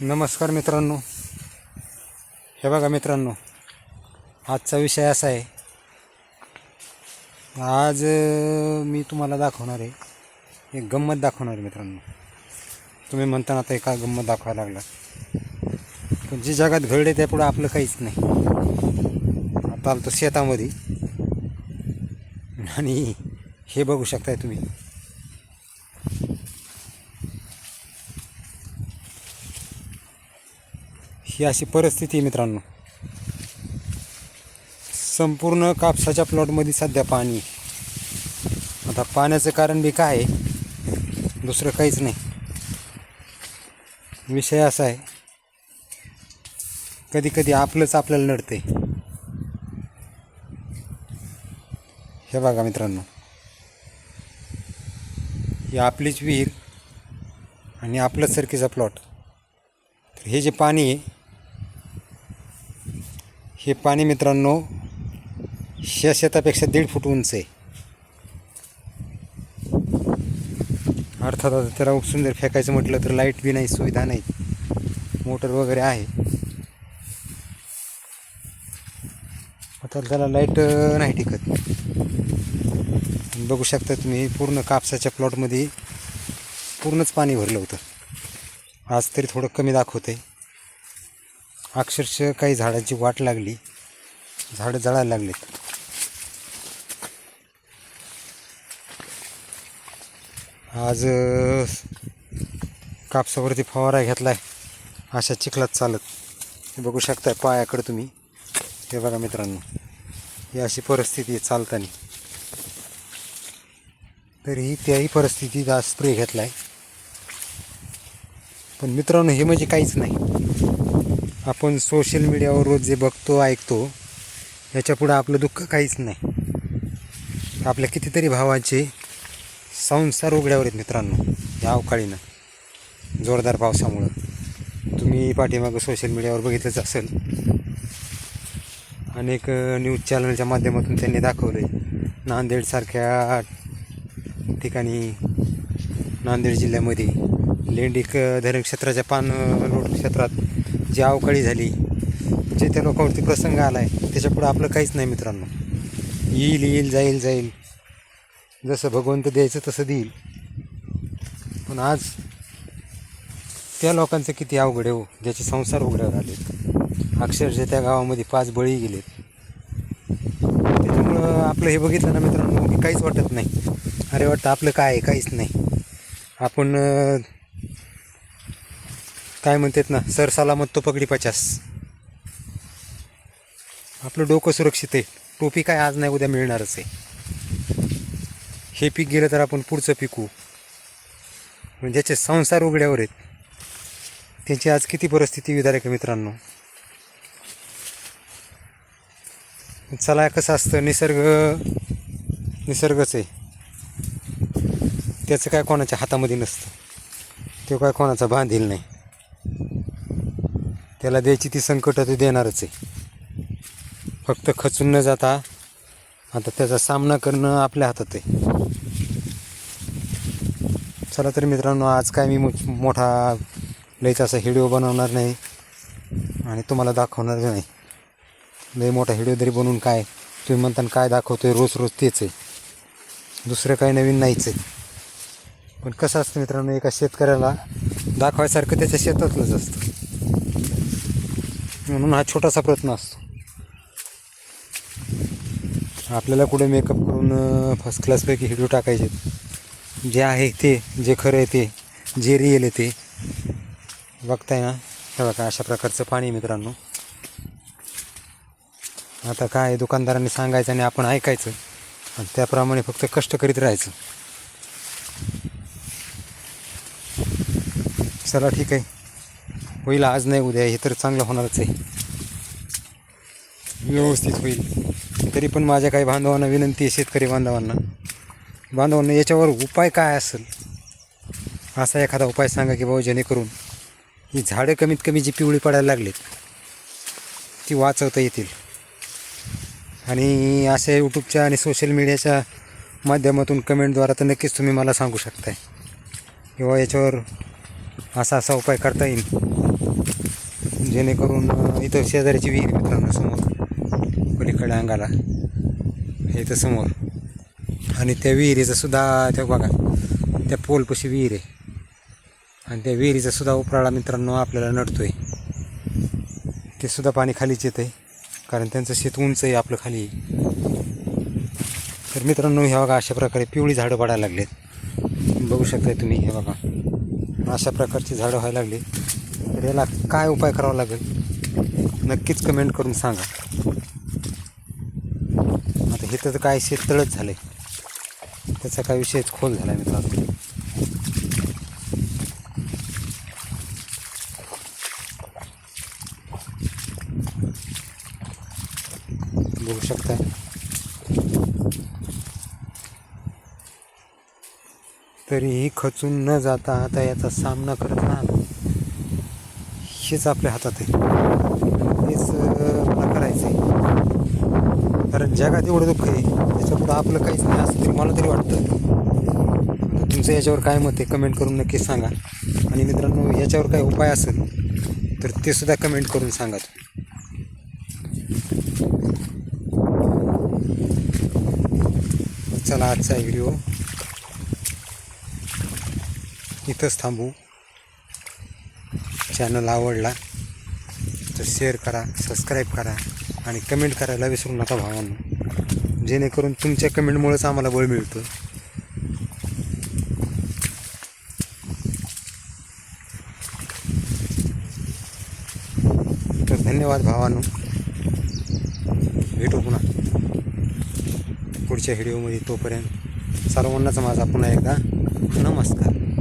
नमस्कार मित्रांनो. हे बघा मित्रांनो आजचा विषय असा आहे. आज मी तुम्हाला दाखवणार आहे. एक गंमत दाखवणार आहे मित्रांनो. तुम्ही म्हणताना आता एका गंमत दाखवायला लागला. पण जी जगात घडले त्या पुढं आपलं काहीच नाही. आता आलं तर शेतामध्ये. आणि हे बघू शकताय तुम्ही. ही अशी परिस्थिती आहे मित्रांनो. संपूर्ण कापसाच्या प्लॉटमध्ये सध्या पाणी आता पाण्याचं कारण बी काय आहे? दुसरं काहीच नाही. विषय असा आहे कधी कधी आपलंच आपल्याला नडते हे बघा मित्रांनो. ही आपलीच विहीर आणि आपलंच सरकीचा प्लॉट तर हे जे पाणी आहे हे पाणी मित्रांनो ह्या शेतापेक्षा दीड फूट उंच आहे. अर्थात आता त्याला उपसून जर फेकायचं म्हटलं तर लाइट बी नाही सुविधा नाही. मोटर वगैरे आहे. आता त्याला लाइट नाही टिकत. बघू शकता तुम्ही पूर्ण कापसाच्या प्लॉटमध्ये पूर्णच पाणी भरलं होतं. आज तरी थोडं कमी दाखवतं आहे अक्षरशः काही झाडांची वाट लागली. झाडं जळायला लागलेत. आज कापसावरती फवारा घेतलाय. अशा चिखलात चालत. हे बघू शकताय पायाकडे तुम्ही. हे बघा मित्रांनो. ही अशी परिस्थिती आहे चालताना. तरीही त्याही परिस्थितीत आज स्प्रे घेतलाय. पण मित्रांनो हे म्हणजे काहीच नाही. आपण सोशल मीडियावर रोज जे बघतो ऐकतो याच्यापुढं आपलं दुःख काहीच नाही. आपल्या कितीतरी भावाचे संसार उघड्यावर आहेत मित्रांनो या अवकाळीनं जोरदार पावसामुळं. तुम्ही पाठीमागं सोशल मीडियावर बघितलंच असेल. अनेक न्यूज चॅनलच्या माध्यमातून त्यांनी दाखवले नांदेडसारख्या ठिकाणी नांदेड जिल्ह्यामध्ये लेंडिक धरणक्षेत्राच्या धरण क्षेत्राच्या पान लोट क्षेत्रात जी अवकाळी झाली जे त्या लोकांवरती प्रसंग आला आहे त्याच्यापुढं आपलं काहीच नाही मित्रांनो. येईल येईल जाईल जाईल. जसं भगवंत द्यायचं तसं देईल. पण आज त्या लोकांचं किती अवघड आहे हो ज्याचे संसार उघड्यावर आलेत अक्षरशः त्या गावामध्ये पाच बळी गेलेत. त्याच्यामुळं आपलं हे बघितलं ना मित्रांनो की काहीच वाटत नाही. अरे वाटतं आपलं काय आहे काहीच नाही. आपण काय म्हणतात ना सर सलामत तो पगडी पचास. आपलं डोकं सुरक्षित आहे. टोपी काय आज नाही उद्या मिळणारच आहे. हे पीक गेलं तर आपण पुढचं पिकू. म्हणजे ज्याचे संसार उघड्यावर आहेत त्यांची आज किती परिस्थिती विधारक आहे मित्रांनो. चला कसं असतं निसर्ग निसर्गच आहे. त्याचं काय कोणाच्या हातामध्ये नसतं. तो काय कोणाचा बांधील नाही. त्याला द्यायची ती संकट ते देणारच आहे. फक्त खचून न जाता आता त्याचा सामना करणं आपल्या हातात आहे. चला तर मित्रांनो आज काय मी मो- मोठा लईचा असा व्हिडिओ बनवणार नाही आणि तुम्हाला दाखवणार नाही. लय मोठा व्हिडिओ तरी बनवून काय तुम्ही म्हणताना काय दाखवतोय रोज रोज तेच आहे. दुसरं काही नवीन नाहीच आहे. पण कसं असतं मित्रांनो एका शेतकऱ्याला दाखवायसारखं त्याच्या शेतातलंच असतं. म्हणून हा छोटासा प्रयत्न असतो. आपल्याला कुठे मेकअप करून फर्स्ट क्लासपैकी व्हिडिओ टाकायचे. जे आहे ते जे खरं आहे ते जे रिअल आहे ते. बघताय ना? हे बघा अशा प्रकारचं पाणी मित्रांनो. आता काय आहे, दुकानदारांनी सांगायचं आणि आपण ऐकायचं. आणि त्याप्रमाणे फक्त कष्ट करीत राहायचं. चला ठीक आहे. होईल आज नाही उद्या हे तर चांगलं होणारच आहे. व्यवस्थित होईल. तरी पण माझ्या काही बांधवांना विनंती आहे शेतकरी बांधवांना. बांधवांना याच्यावर उपाय काय असेल? असा एखादा उपाय सांगा की बाबा जेणेकरून ही झाडं कमीत कमी जी पिवळी पडायला लागलीत ती वाचवता येतील. आणि अशा यूट्यूबच्या आणि सोशल मीडियाच्या माध्यमातून कमेंटद्वारा तर नक्कीच तुम्ही मला सांगू शकताय. किंवा याच्यावर असा असा उपाय करता येईल. जेणेकरून इथं शेजाऱ्याची विहीर मित्रांनो समोर. पलीकडे अंगाला. इथं समोर. आणि त्या विहिरीचा सुद्धा त्या बघा त्या पोलपाशी विहीर आहे. आणि त्या विहिरीचा सुद्धा उपराळा मित्रांनो आपल्याला नडतोय ते सुद्धा पाणी खालीच येतं आहे कारण त्यांचं शेत उंच आहे आपलं खाली तर मित्रांनो हे बघा अशा प्रकारे पिवळी झाडं पडायला लागलेत. बघू शकताय तुम्ही हे बघा. अशा प्रकारची झाडं व्हायला लागली. तर याला काय उपाय करावा लागेल? नक्कीच कमेंट करून सांगा. आता हे तर काय शेततळच झालं. आहे त्याचा काय विषयच खोल झाला आहे मित्रांनो. बघू शकता. तरीही खचून न जाता आता याचा सामना करत राहणं हेच आपल्या हातात आहे. हेच मला करायचं आहे कारण जगात एवढं दुःख आहे त्याच्यापुढं आपलं काहीच नाही असं तरी मला तरी वाटतं. तुमचं याच्यावर काय मत आहे कमेंट करून नक्कीच सांगा. आणि मित्रांनो याच्यावर काय उपाय असेल तर ते सुद्धा कमेंट करून सांगा तुम्ही. चला आजचा व्हिडिओ इथंच थांबू. चॅनल आवडला तर शेअर करा सबस्क्राईब करा आणि कमेंट करायला विसरू नका भावांना. जेणेकरून तुमच्या कमेंटमुळेच आम्हाला बळ मिळतो. तर धन्यवाद भावांनो. भेटू पुन्हा पुढच्या व्हिडिओमध्ये तोपर्यंत. सर्वांनाच माझा पुन्हा एकदा नमस्कार.